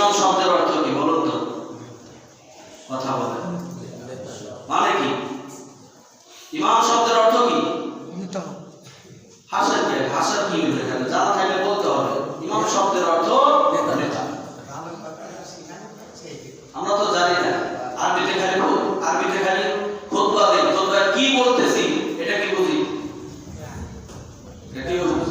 ইমাম শব্দের অর্থ কি? বলুন তো। কথা বলেন। মানে কি? ইমাম শব্দের অর্থ কি? হাসার কি? হাসার কি এখানে জানা থাকলে বলতে হবে। ইমাম শব্দের অর্থ নেতা আমরা তো জানি না। আরবিতে খালি আরবিতে খালি খুতবা দেই। খুতবা কি বলতেছি? এটা কি বুঝি? এটা কি বুঝি?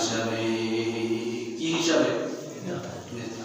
হিসাবে কি হিসাবে নেতা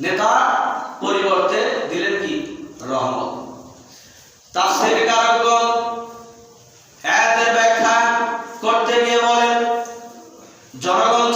নেতা পরিবর্তে দিলেন কি? রহমত। তাফসীর কারকগণ আয়াতের ব্যাখ্যা করতে গিয়ে বলেন জনগণ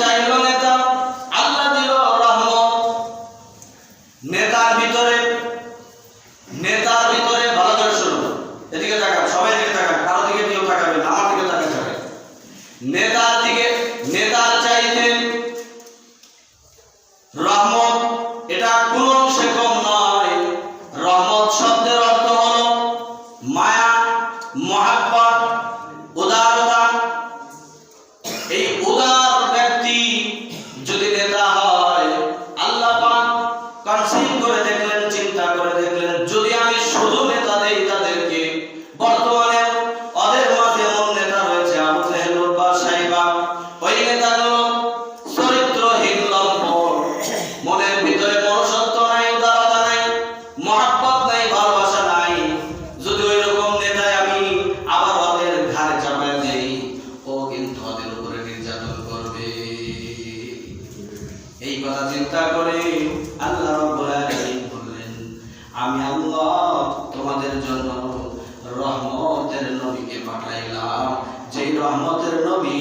রহমতের নবী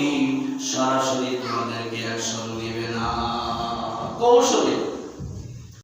সরাসরি তোমাদেরকে অ্যাকশন নেবে না। কৌশলী।